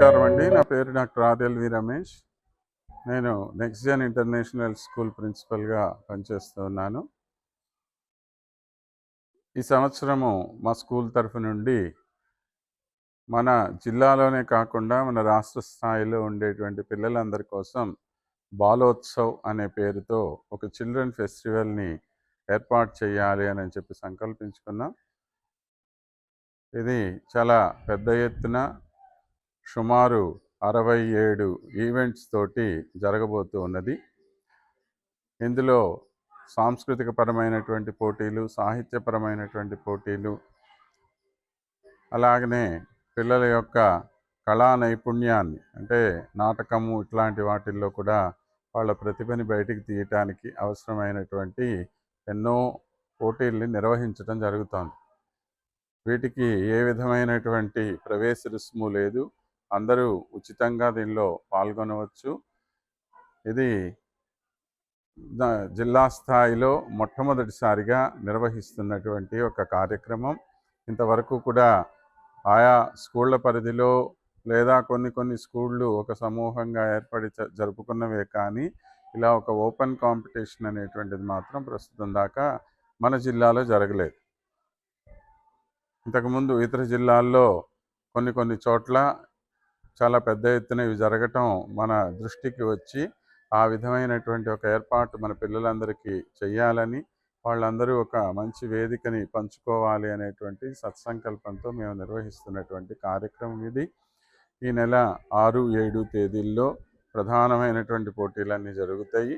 నమస్కారం అండి. నా పేరు doctor R L V Ramesh. నేను నెక్స్ట్ జన్ ఇంటర్నేషనల్ స్కూల్ ప్రిన్సిపల్గా పనిచేస్తున్నాను ఈ సంవత్సరము మా స్కూల్ తరఫు నుండి మన జిల్లాలోనే కాకుండా మన రాష్ట్ర స్థాయిలో ఉండేటువంటి పిల్లలందరి కోసం బాలోత్సవ్ అనే పేరుతో ఒక చిల్డ్రన్ ఫెస్టివల్ని ఏర్పాటు చేయాలి అని చెప్పి సంకల్పించుకున్నాం. ఇది చాలా పెద్ద ఎత్తున సుమారు అరవై ఏడు ఈవెంట్స్ తోటి జరగబోతూ ఉన్నది. ఇందులో సాంస్కృతిక పరమైనటువంటి పోటీలు సాహిత్యపరమైనటువంటి పోటీలు అలాగనే పిల్లల యొక్క కళా నైపుణ్యాన్ని అంటే నాటకము ఇట్లాంటి వాటిల్లో కూడా వాళ్ళ ప్రతిభని బయటికి తీయటానికి అవసరమైనటువంటి ఎన్నో పోటీల్ని నిర్వహించడం జరుగుతోంది. వీటికి ఏ విధమైనటువంటి ప్రవేశ రుసుము లేదు. అందరూ ఉచితంగా దీనిలో పాల్గొనవచ్చు. ఇది జిల్లా స్థాయిలో మొట్టమొదటిసారిగా నిర్వహిస్తున్నటువంటి ఒక కార్యక్రమం. ఇంతవరకు కూడా ఆయా స్కూళ్ళ పరిధిలో లేదా కొన్ని కొన్ని స్కూళ్ళు ఒక సమూహంగా ఏర్పడి జ- జరుపుకున్నవే కానీ ఇలా ఒక ఓపెన్ కాంపిటీషన్ అనేటువంటిది మాత్రం ప్రస్తుతం దాకా మన జిల్లాలో జరగలేదు. ఇంతకుముందు ఇతర జిల్లాల్లో కొన్ని కొన్ని చోట్ల చాలా పెద్ద ఎత్తున ఇవి జరగటం మన దృష్టికి వచ్చి ఆ విధమైనటువంటి ఒక ఏర్పాటు మన పిల్లలందరికీ చెయ్యాలని వాళ్ళందరూ ఒక మంచి వేదికని పంచుకోవాలి అనేటువంటి సత్సంకల్పంతో మేము నిర్వహిస్తున్నటువంటి కార్యక్రమం ఇది. ఈ నెల ఆరు ఏడు తేదీల్లో ప్రధానమైనటువంటి పోటీలన్నీ జరుగుతాయి.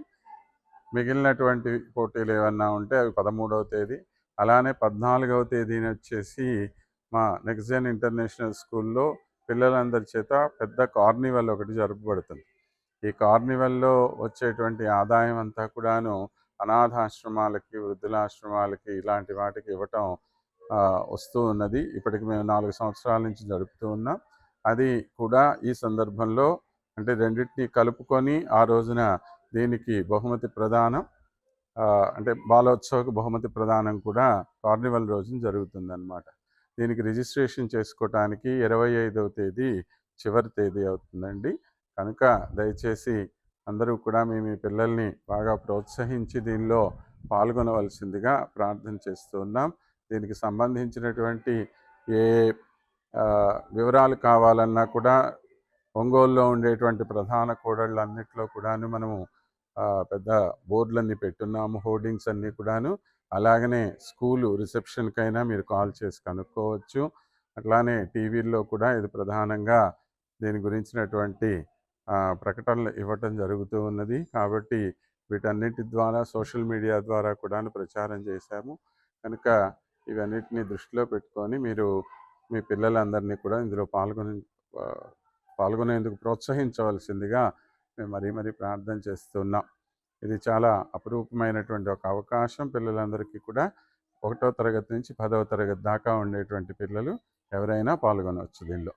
మిగిలినటువంటి పోటీలు ఏమన్నా ఉంటే అవి పదమూడవ తేదీ అలానే పద్నాలుగవ తేదీని వచ్చేసి మా నెక్స్ట్ ఇంటర్నేషనల్ స్కూల్లో పిల్లలందరి చేత పెద్ద కార్నివల్ ఒకటి జరుపబడుతుంది. ఈ కార్నివల్లో వచ్చేటువంటి ఆదాయం అంతా కూడాను అనాథాశ్రమాలకి వృద్ధులాశ్రమాలకి ఇలాంటి వాటికి ఇవ్వటం వస్తూ ఉన్నది. ఇప్పటికి మేము నాలుగు సంవత్సరాల నుంచి జరుపుతూ ఉన్నాం. అది కూడా ఈ సందర్భంలో అంటే రెండింటిని కలుపుకొని ఆ రోజున దీనికి బహుమతి ప్రదానం అంటే బాలోత్సవకు బహుమతి ప్రదానం కూడా కార్నివల్ రోజున జరుగుతుందన్నమాట. దీనికి రిజిస్ట్రేషన్ చేసుకోవటానికి ఇరవై ఐదవ తేదీ చివరి తేదీ అవుతుందండి. కనుక దయచేసి అందరూ కూడా మీ మీ పిల్లల్ని బాగా ప్రోత్సహించి దీనిలో పాల్గొనవలసిందిగా ప్రార్థన చేస్తూ ఉన్నాం. దీనికి సంబంధించినటువంటి ఏ వివరాలు కావాలన్నా కూడా ఒంగోలులో ఉండేటువంటి ప్రధాన కూడళ్ళన్నిట్లో కూడాను మనము పెద్ద బోర్డులన్నీ పెట్టున్నాము హోర్డింగ్స్ అన్నీ కూడాను. అలాగనే స్కూలు రిసెప్షన్కైనా మీరు కాల్ చేసి కనుక్కోవచ్చు. అట్లానే టీవీల్లో కూడా ఇది ప్రధానంగా దీని గురించినటువంటి ప్రకటనలు ఇవ్వటం జరుగుతూ ఉన్నది. కాబట్టి వీటన్నిటి ద్వారా సోషల్ మీడియా ద్వారా కూడా ప్రచారం చేశాము. కనుక ఇవన్నిటిని దృష్టిలో పెట్టుకొని మీరు మీ పిల్లలందరినీ కూడా ఇందులో పాల్గొని పాల్గొనేందుకు ప్రోత్సహించవలసిందిగా మేము మరీ మరీ ప్రార్థన చేస్తున్నాం. ఇది చాలా అపురూపమైనటువంటి ఒక అవకాశం. పిల్లలందరికీ కూడా ఒకటో తరగతి నుంచి పదవ తరగతి దాకా ఉండేటువంటి పిల్లలు ఎవరైనా పాల్గొనవచ్చు దీనిలో.